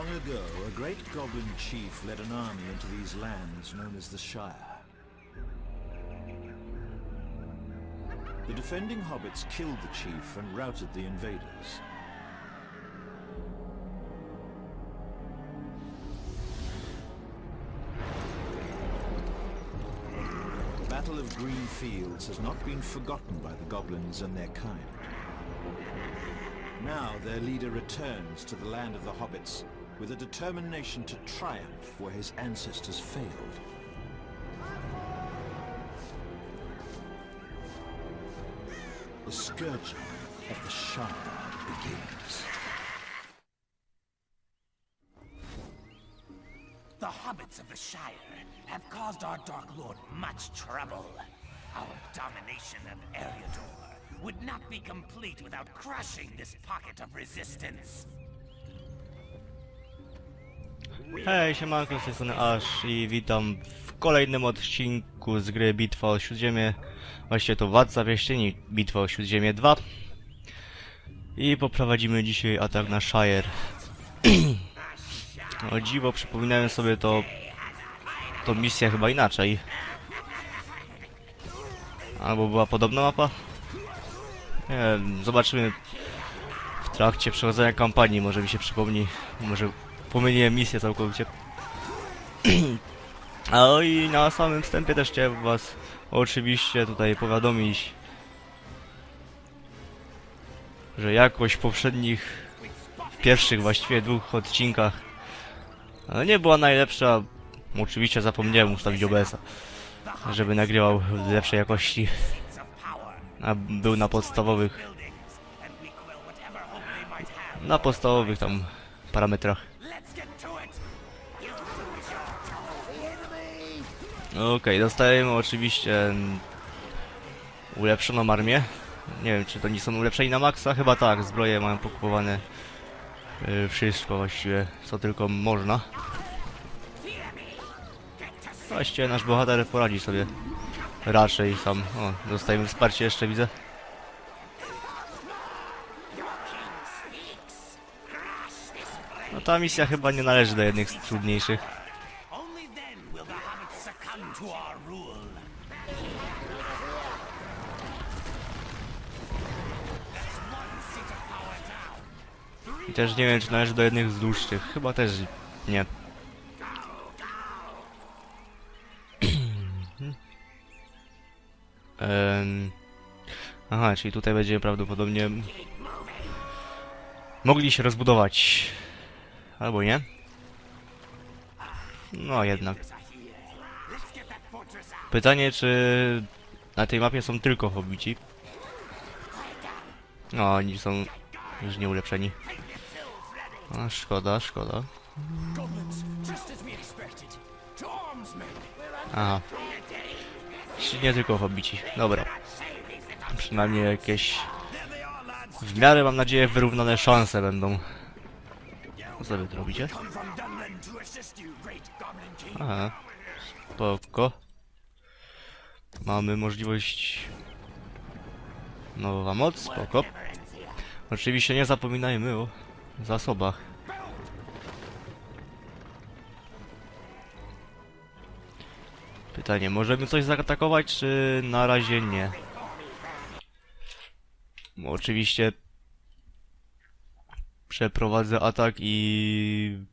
Long ago, a great goblin chief led an army into these lands known as the Shire. The defending hobbits killed the chief and routed the invaders. The Battle of Green Fields has not been forgotten by the goblins and their kind. Now their leader returns to the land of the hobbits with a determination to triumph where his ancestors failed. The scourging of the Shire begins. The hobbits of the Shire have caused our Dark Lord much trouble. Our domination of Eriador would not be complete without crushing this pocket of resistance. Hej, siemanko, z tej strony Ash i witam w kolejnym odcinku z gry Bitwa o Śródziemie. Właściwie to Władca Wieścieni, Bitwa o Śródziemie 2. I poprowadzimy dzisiaj atak na Shire. o dziwo, przypominałem sobie to... To misja chyba inaczej. Albo była podobna mapa? Nie wiem, zobaczymy w trakcie przechodzenia kampanii, może mi się przypomni, może pomyliłem misję całkowicie. A no i na samym wstępie też chciałem was oczywiście tutaj powiadomić, że jakość poprzednich, pierwszych właściwie dwóch odcinkach e, nie była najlepsza. Oczywiście zapomniałem ustawić OBS-a, żeby nagrywał w lepszej jakości, a był na podstawowych, na podstawowych tam parametrach. Okej, dostajemy oczywiście mm, ulepszoną armię. Nie wiem, czy to nie są ulepszeni na maksa? Chyba tak, zbroje mają pokupowane y, wszystko właściwie, co tylko można. Właściwie nasz bohater poradzi sobie raczej sam. O, dostajemy wsparcie jeszcze, widzę. No ta misja chyba nie należy do jednych z trudniejszych. Our rule. I też nie wiem, czy należy do jednych z dłuższych. Chyba też nie. Em, Aha, czyli tutaj będziemy prawdopodobnie mogli się rozbudować. Albo nie? No jednak. Pytanie, czy na tej mapie są tylko hobbici? No, oni są już nie ulepszeni. A, szkoda, szkoda. Men. Aha. Czyli nie tylko hobbici. Dobra. Przynajmniej jakieś w miarę mam nadzieję wyrównane szanse będą. Co tu robicie? Come from Dunland to assist you, great goblin king. Aha. Spoko. Mamy możliwość... Nowa moc, spoko. Oczywiście nie zapominajmy o zasobach. Pytanie, możemy coś zaatakować, czy na razie nie? Oczywiście przeprowadzę atak i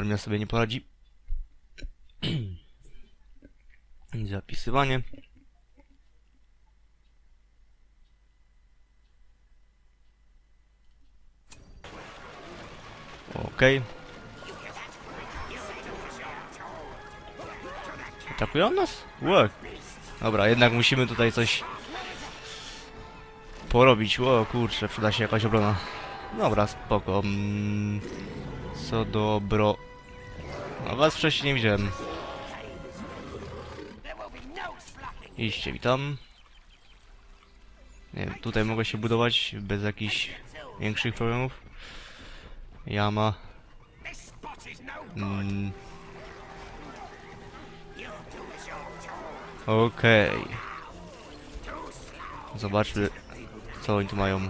Armia sobie nie poradzi. Zapisywanie. Okej. Atakują nas? Łe. Dobra, jednak musimy tutaj coś porobić. O kurczę, przyda się jakaś obrona. Dobra, spoko. Mm, co dobro... A was wcześniej nie widziałem. Iście, witam. Nie wiem, tutaj mogę się budować bez jakichś większych problemów. Jama. No Mm. Okej. Zobaczmy, co oni tu mają?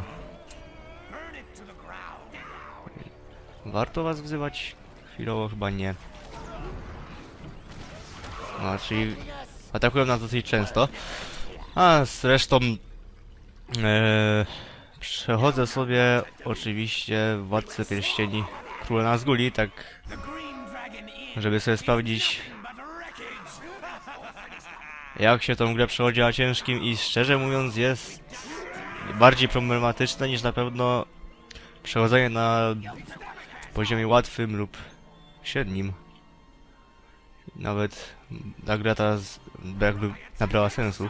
Warto was wzywać? Chwilowo chyba nie. No, czyli atakują nas dosyć często. A zresztą e, przechodzę sobie oczywiście Władcę Pierścieni Króla Nazguli, tak żeby sobie sprawdzić jak się tą grę przechodzi na ciężkim i szczerze mówiąc jest bardziej problematyczne niż na pewno przechodzenie na poziomie łatwym lub średnim. Nawet ta gra teraz jakby nabrała sensu.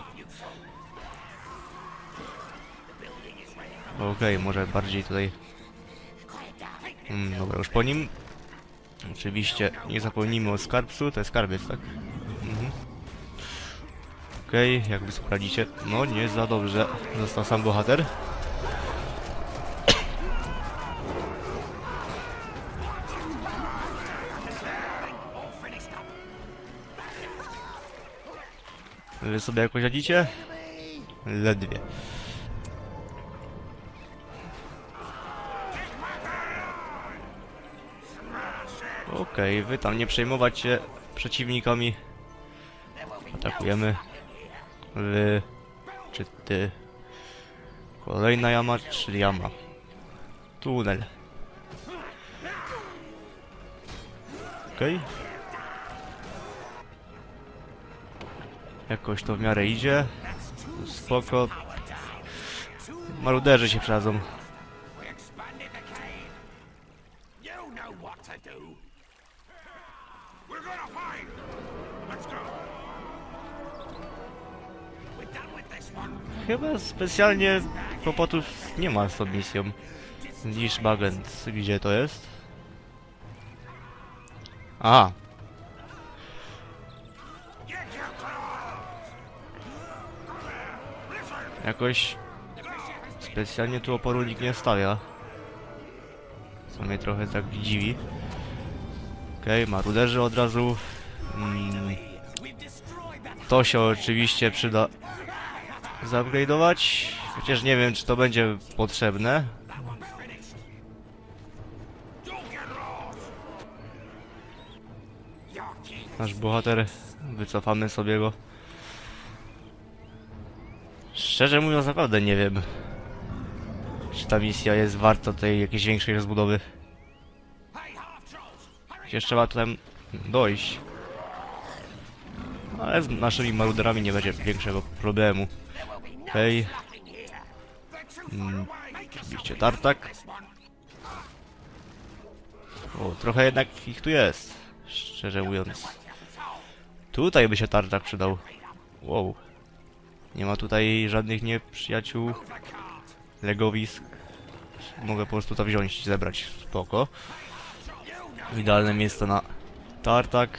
Okej, może bardziej tutaj... Mm, dobra, już po nim. Oczywiście nie zapomnijmy o skarbcu, to jest skarbiec, tak? Mhm. Okej, jakby sprawdzicie. No, nie za dobrze. Został sam bohater. Wy sobie jakoś radzicie? Ledwie. Okej, wy tam nie przejmować się przeciwnikami. Atakujemy. Wy... Czy ty... Kolejna jama, czy jama? Tunel. Okej. Jakoś to w miarę idzie. Spoko. Maruderzy się one. Chyba specjalnie kłopotów nie ma z tą misją. Niż Bagent. Gdzie to jest? A, jakoś specjalnie tu oporu nikt nie stawia. Co mnie trochę tak dziwi. Okej, okay, maruderzy od razu. Mm, to się oczywiście przyda zupgrade'ować. Chociaż nie wiem, czy to będzie potrzebne. Nasz bohater, wycofamy sobie go. Szczerze mówiąc, naprawdę nie wiem, czy ta misja jest warta tej jakiejś większej rozbudowy. Przecież trzeba tam dojść. Ale z naszymi maruderami nie będzie większego problemu. Truth Mm, oczywiście tartak. O, trochę jednak ich tu jest, szczerze mówiąc. Tutaj by się tartak przydał. Wow. Nie ma tutaj żadnych nieprzyjaciół, legowisk. Mogę po prostu to wziąć i zebrać. Spoko. Idealne miejsce na tartak.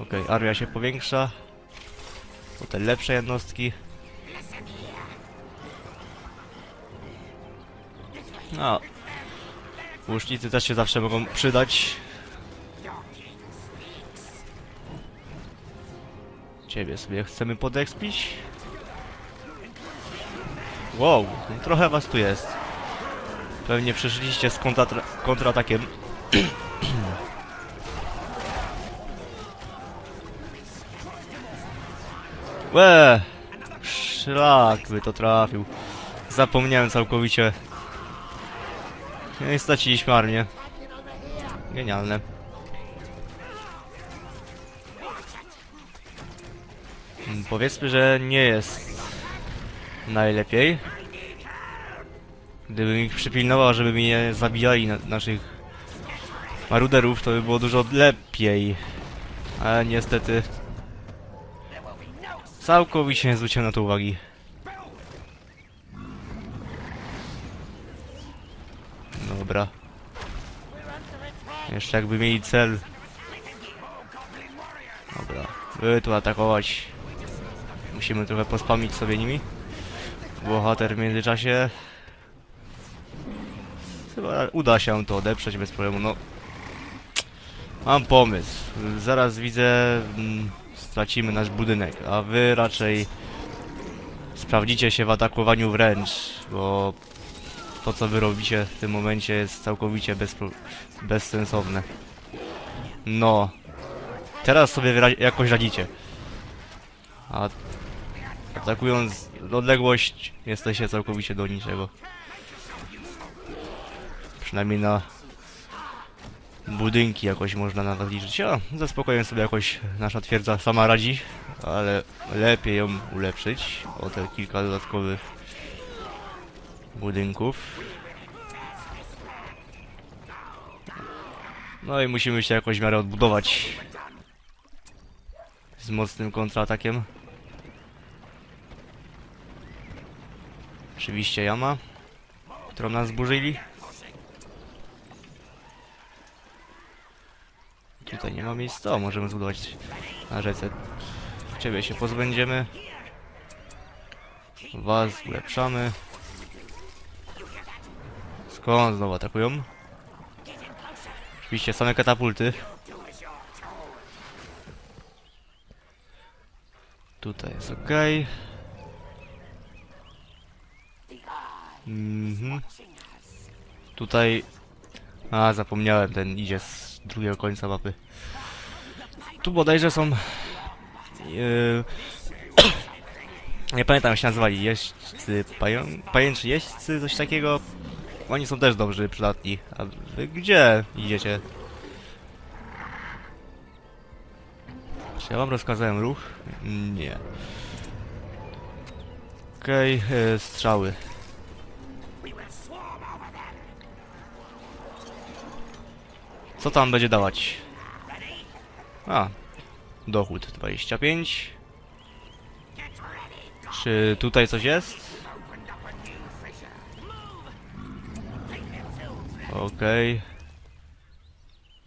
Okej, armia się powiększa. Te lepsze jednostki. No. Łucznicy też się zawsze mogą przydać. Ciebie sobie chcemy podekspić? Wow, no trochę was tu jest. Pewnie przeszliście z kontratra- kontratakiem. Łe! Szlak by to trafił. Zapomniałem całkowicie. I straciliśmy armię. Genialne. Powiedzmy, że nie jest najlepiej. Gdybym ich przypilnował, żeby mi nie zabijali na naszych maruderów, to by było dużo lepiej. Ale niestety całkowicie nie zwróciłem na to uwagi. Dobra. Jeszcze jakby mieli cel. Dobra. By tu atakować. Musimy trochę pospamić sobie nimi. Bohater w międzyczasie. Chyba uda się to odeprzeć bez problemu. No. Mam pomysł. Zaraz widzę. Mm, stracimy nasz budynek, a wy raczej sprawdzicie się w atakowaniu wręcz, bo to co wy robicie w tym momencie jest całkowicie bezsensowne. No, teraz sobie jakoś radzicie. A atakując odległość jesteście całkowicie do niczego. Przynajmniej na budynki jakoś można nawet liczyć. A, ze spokojem sobie jakoś nasza twierdza sama radzi, ale lepiej ją ulepszyć o te kilka dodatkowych budynków. No i musimy się jakoś w miarę odbudować z mocnym kontratakiem. Oczywiście jama, którą nas zburzyli. Tutaj nie ma miejsca, możemy zbudować na rzece. Ciebie się pozbędziemy. Was ulepszamy. Skąd znowu atakują? Oczywiście same katapulty. Tutaj jest ok. Mhm. Tutaj... A, zapomniałem, ten idzie z drugiego końca mapy. Tu bodajże są... Yy... Nie pamiętam jak się nazywali, jeźdźcy, pają... pajęczy jeźdźcy, coś takiego. Oni są też dobrzy, przydatni. A wy gdzie idziecie? Czy ja wam rozkazałem ruch? Nie. Okej, okay, strzały. Co tam będzie dawać? A, dochód 25. Czy tutaj coś jest? Okej.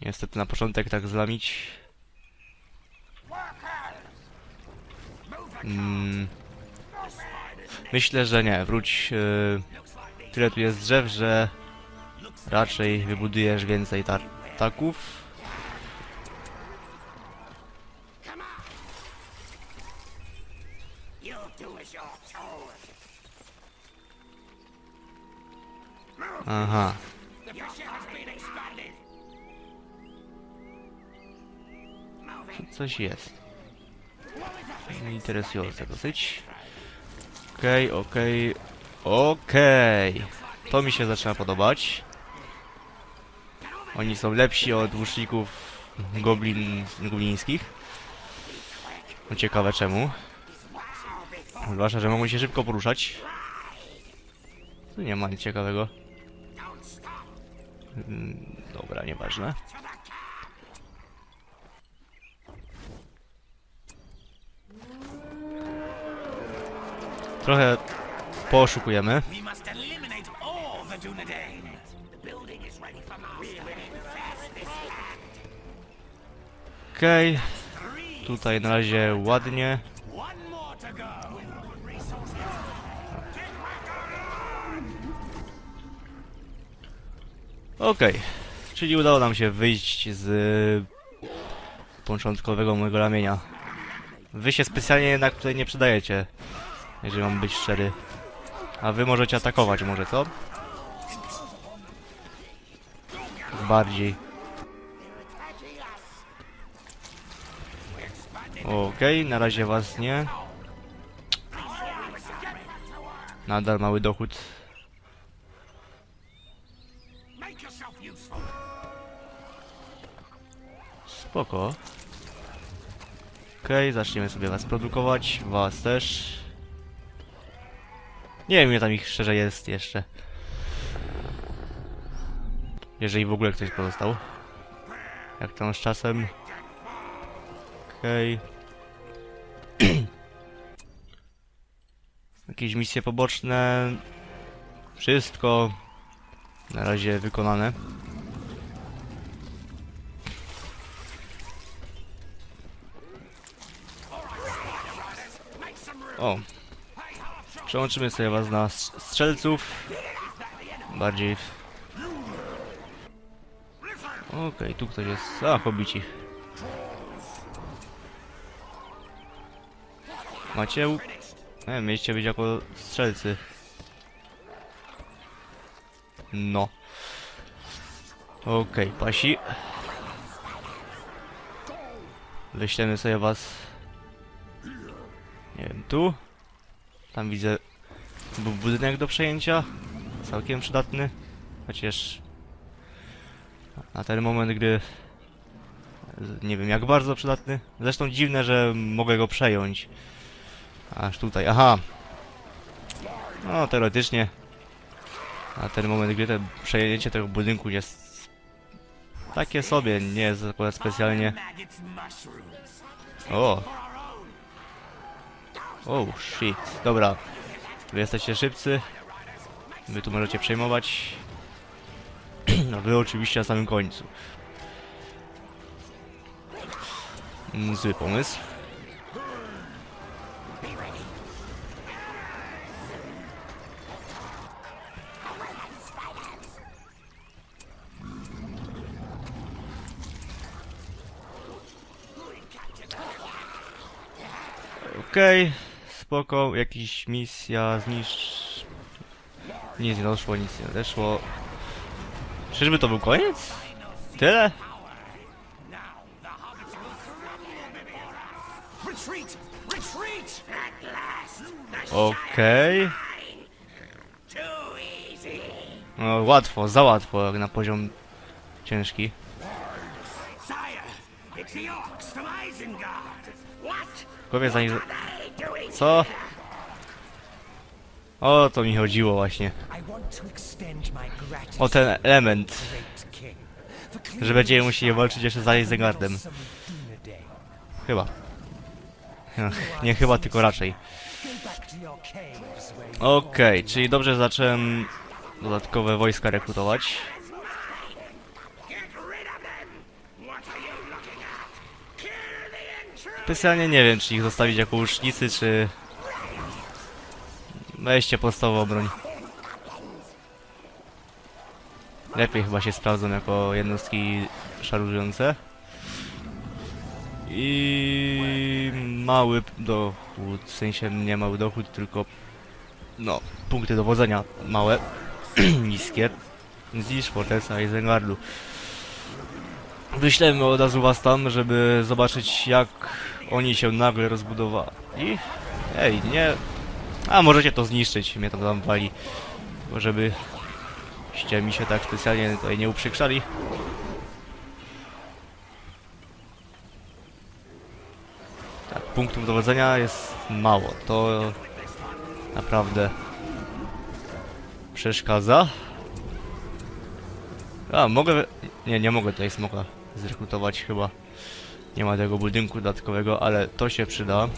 Niestety na początek tak zlamić. Mm. Myślę, że nie. Wróć. Yy, tyle tu jest drzew, że raczej wybudujesz więcej tartaków. Told. Aha. Moving. Coś jest. Interesujące dosyć. Okej, okej, okej. To mi się zaczyna podobać. Oni są lepsi od łuczników goblin, goblińskich. No ciekawe czemu. Zwłaszcza, że mogą się szybko poruszać. Tu nie ma nic ciekawego. Mm, Dobra, nieważne. Trochę poszukujemy. Okej. Tutaj na razie ładnie. Okej. Czyli udało nam się wyjść z początkowego mojego ramienia. Wy się specjalnie jednak tutaj nie przydajecie. Jeżeli mam być szczery. A wy możecie atakować może, co? Bardziej. Okej, na razie was nie. Nadal mały dochód. Spoko. Okej, zaczniemy sobie was produkować, was też. Nie wiem ile tam ich szczerze jest jeszcze. Jeżeli w ogóle ktoś pozostał. Jak tam z czasem. Okej. Jakieś misje poboczne. Wszystko na razie wykonane. O. Przełączymy sobie was na strzelców. Bardziej. w- Okej, tu ktoś jest. A, hobici. Macie. Nie, mieliście być jako strzelcy. No. Okej, pasi. Wyślemy sobie was. Nie wiem, tu. Tam widzę był budynek do przejęcia. Całkiem przydatny. Chociaż na ten moment gry z- nie wiem jak bardzo przydatny. Zresztą dziwne, że mogę go przejąć. Aż tutaj, aha. No teoretycznie na ten moment gry to przejęcie tego budynku jest takie sobie, nie jest akurat specjalnie. O! Oh shit. Dobra. Wy jesteście szybcy. Wy tu możecie przejmować. No wy oczywiście na samym końcu. Mm, Zły pomysł. Okej, spoko, jakiś misja zniszcz... Nic nie doszło, nic nie doszło. Czyżby to był koniec? Tyle? Okej. easy! No łatwo, za łatwo jak na poziom ciężki. Głowie za nich... Co? O to mi chodziło właśnie. O ten element. Że będziemy musieli walczyć jeszcze z Isengardem. Chyba. Nie chyba, tylko raczej. Okej, czyli dobrze zacząłem dodatkowe wojska rekrutować. Specjalnie nie wiem, czy ich zostawić jako łucznicy, czy... Weźcie podstawową broń. Lepiej chyba się sprawdzą jako jednostki szarżujące. I mały dochód, w sensie nie mały dochód, tylko no, punkty dowodzenia małe, niskie. Zniszcz Fortesa Isengardu. Wyślemy od razu was tam, żeby zobaczyć jak oni się nagle rozbudowali. Ej, nie... A możecie to zniszczyć, mnie to tam wali. Bo żeby... mi się tak specjalnie tutaj nie uprzykrzali. Tak, punktów dowodzenia jest mało. To naprawdę przeszkadza. A, mogę... Nie, nie mogę tutaj smoka zrekrutować chyba. Nie ma tego budynku dodatkowego, ale to się przyda.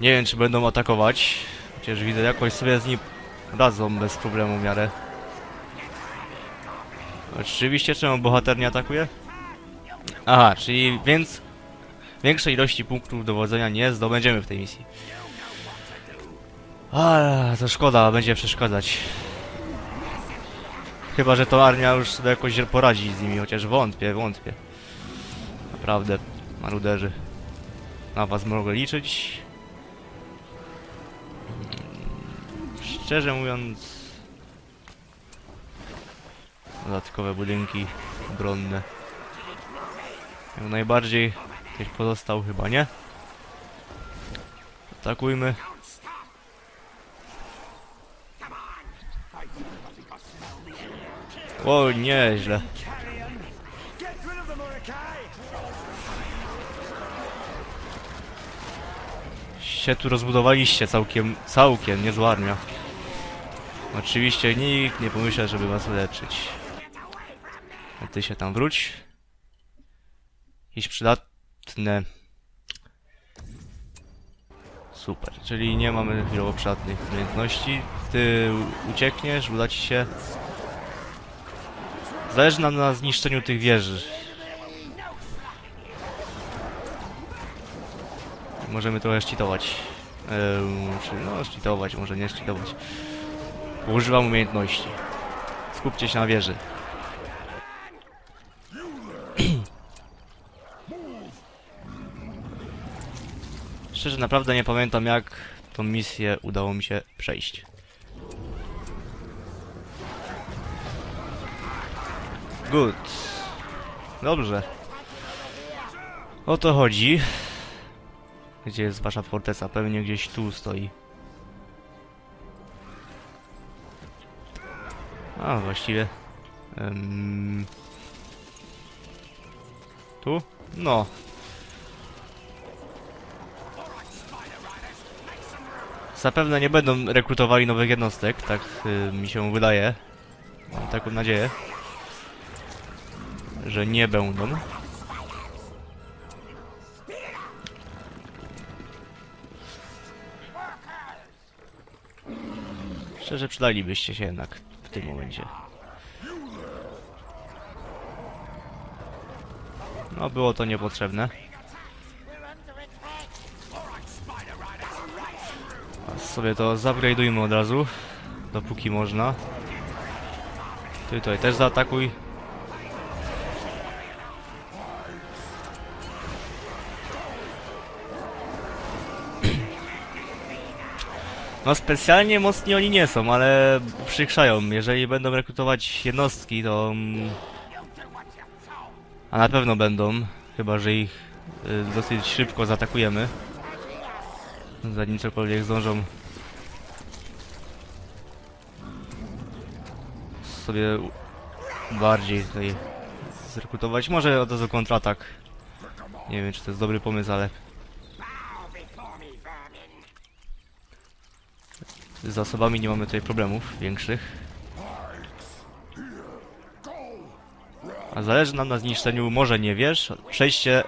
Nie wiem, czy będą atakować. Chociaż widzę, jakoś sobie z nim radzą bez problemu w miarę. Oczywiście, czemu bohater nie atakuje? Aha, czyli więc większej ilości punktów dowodzenia nie zdobędziemy w tej misji. A, to szkoda, będzie przeszkadzać. Chyba, że to armia już sobie jakoś poradzi z nimi, chociaż wątpię, wątpię. Naprawdę, maruderzy. Na was mogę liczyć. Szczerze mówiąc... Dodatkowe budynki obronne. Jak najbardziej ktoś pozostał chyba, nie? Atakujmy. O, nieźle. Się tu rozbudowaliście całkiem, całkiem niezła armia. Oczywiście nikt nie pomyślał, żeby was uleczyć. A ty się tam wróć. Jakieś przydatne... Super, czyli nie mamy chwilowo przydatnych umiejętności. Ty uciekniesz, uda ci się. Zależy nam na zniszczeniu tych wieży. Możemy trochę szczytować. Eee, czy no, szczytować, może nie szczytować. Używam umiejętności. Skupcie się na wieży. Szczerze, naprawdę nie pamiętam jak tą misję udało mi się przejść. Good. Dobrze. O to chodzi. Gdzie jest wasza forteca? Pewnie gdzieś tu stoi. A, właściwie... em, tu? No. Zapewne nie będą rekrutowali nowych jednostek, tak y, mi się wydaje. Mam taką nadzieję. Że nie będą. Szczerze przydalibyście się jednak w tym momencie. No było to niepotrzebne. A sobie to zupgrade'ujmy od razu, dopóki można. Ty tutaj też zaatakuj. No specjalnie mocni oni nie są, ale przykrzają. Jeżeli będą rekrutować jednostki, to... mm, A na pewno będą, chyba że ich y, dosyć szybko zaatakujemy. Zanim cokolwiek zdążą sobie bardziej tutaj zrekrutować. Może od razu kontratak. Nie wiem czy to jest dobry pomysł, ale z zasobami nie mamy tutaj problemów większych. A zależy nam na zniszczeniu, może nie wiesz, przejście...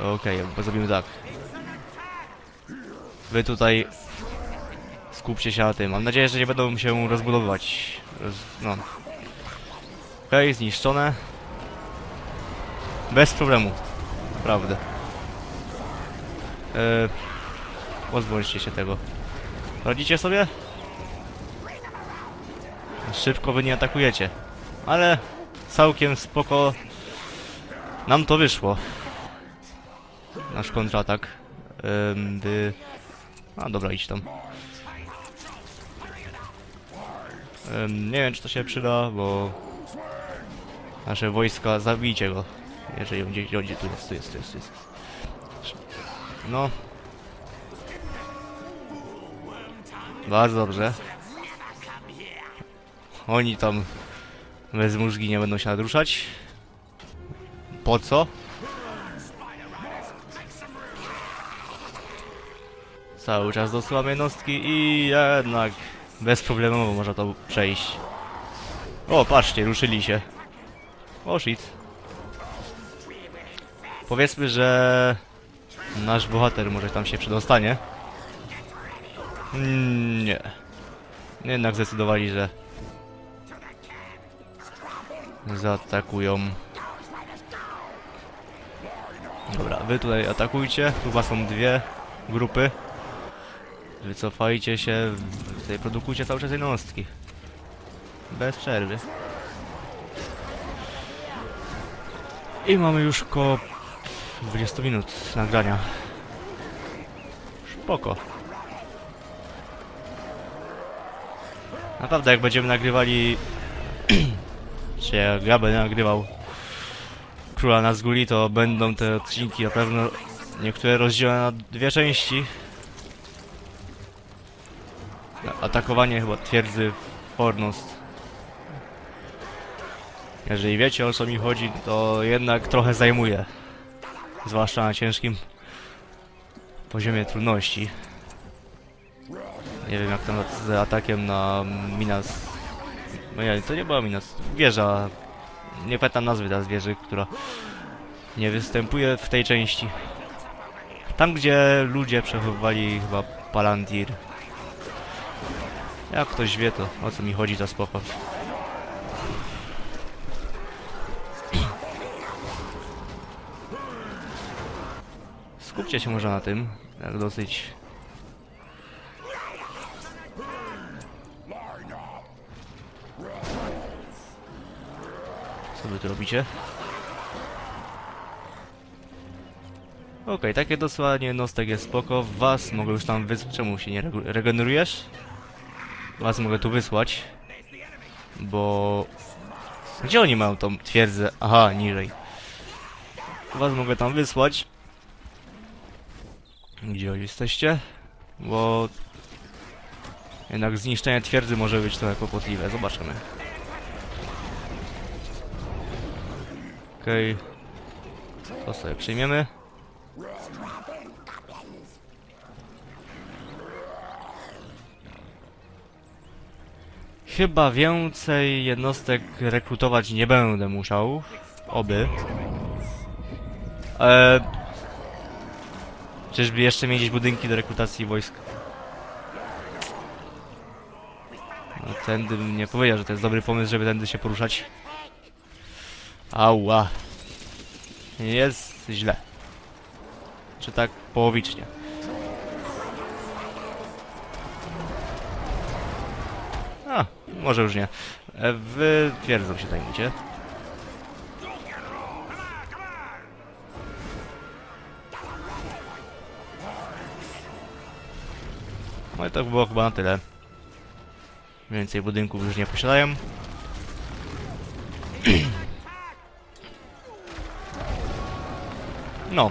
Okej, bo zrobimy tak. Wy tutaj skupcie się na tym. Mam nadzieję, że nie będą się rozbudowywać. Roz... No. Okej, zniszczone. Bez problemu. Naprawdę. Eee, pozbądźcie się tego. Radzicie sobie? Szybko wy nie atakujecie. Ale całkiem spoko nam to wyszło. Nasz kontratak. Ym, by... A dobra, idź tam. Ym, nie wiem czy to się przyda, bo... Nasze wojska, zabijcie go. Jeżeli on gdzieś, gdzie tu jest, tu jest, tu jest, tu jest. No. Bardzo dobrze. Oni tam bez mózgi nie będą się nadruszać. Po co? Cały czas dosyłam jednostki i jednak bezproblemowo można to przejść. O, patrzcie, ruszyli się. O, shit. Powiedzmy, że nasz bohater może tam się przedostanie. Mm, nie. Jednak zdecydowali, że zaatakują. Dobra, wy tutaj atakujcie. Was są dwie grupy. Wycofajcie się, tutaj produkujcie cały czas jednostki. Bez przerwy. I mamy już koło 20 minut nagrania. Spoko. Naprawdę, jak będziemy nagrywali... czy jak ja będę nagrywał Króla Nazguli, to będą te odcinki na pewno niektóre rozdzielone na dwie części. Atakowanie chyba twierdzy Fornost. Jeżeli wiecie o co mi chodzi, to jednak trochę zajmuje. Zwłaszcza na ciężkim poziomie trudności. Nie wiem jak tam z atakiem na Minas... No nie, to nie była Minas. Wieża... Nie pamiętam nazwy teraz wieży, która nie występuje w tej części. Tam gdzie ludzie przechowywali chyba Palantir. Jak ktoś wie to o co mi chodzi to spoko. Skupcie się może na tym, jak dosyć Co wy tu robicie? Okej, takie dosłanie jednostek jest spoko. Was mogę już tam wysłać. Czemu się nie regenerujesz? Was mogę tu wysłać. Bo... Gdzie oni mają tą twierdzę? Aha, niżej. Was mogę tam wysłać. Gdzie wy jesteście? Bo... Jednak zniszczenie twierdzy może być trochę kłopotliwe. Zobaczymy. Okej. To sobie przyjmiemy. Chyba więcej jednostek rekrutować nie będę musiał. Oby. Eee, czyżby jeszcze mieć budynki do rekrutacji wojsk? No, tędy bym nie powiedział, że to jest dobry pomysł, żeby tędy się poruszać. Ała. Jest źle. Czy tak połowicznie. A, może już nie. E, Wy twierdzą się zajmujcie. No i to było chyba na tyle. Więcej budynków już nie posiadają. No.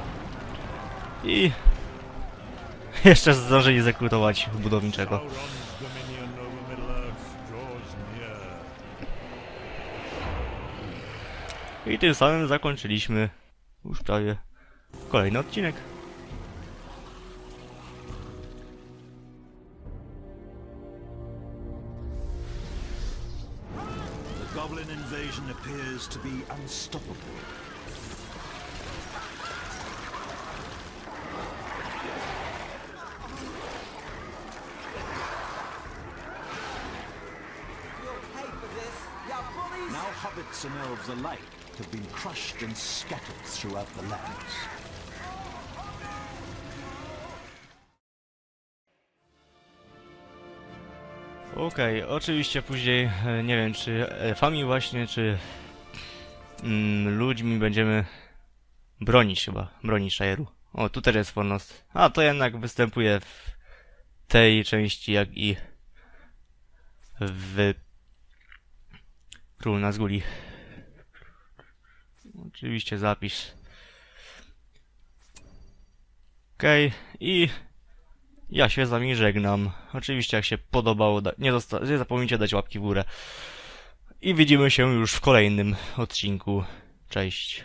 I... Jeszcze zdążyli zakrutować budowniczego. I tym samym zakończyliśmy już prawie kolejny odcinek. The goblin invasion appears to be unstoppable. Elves alike have been crushed and scattered throughout the lands. Okej, oczywiście później, e, nie wiem czy elfami właśnie, czy mm, ludźmi będziemy bronić chyba, bronić Shire'u. O, tu też jest Fornost. A, to jednak występuje w tej części, jak i w Król Nazguli. Oczywiście zapisz. Okej, i ja się z wami żegnam. Oczywiście jak się podobało, nie, nie zapomnijcie dać łapki w górę. I widzimy się już w kolejnym odcinku. Cześć.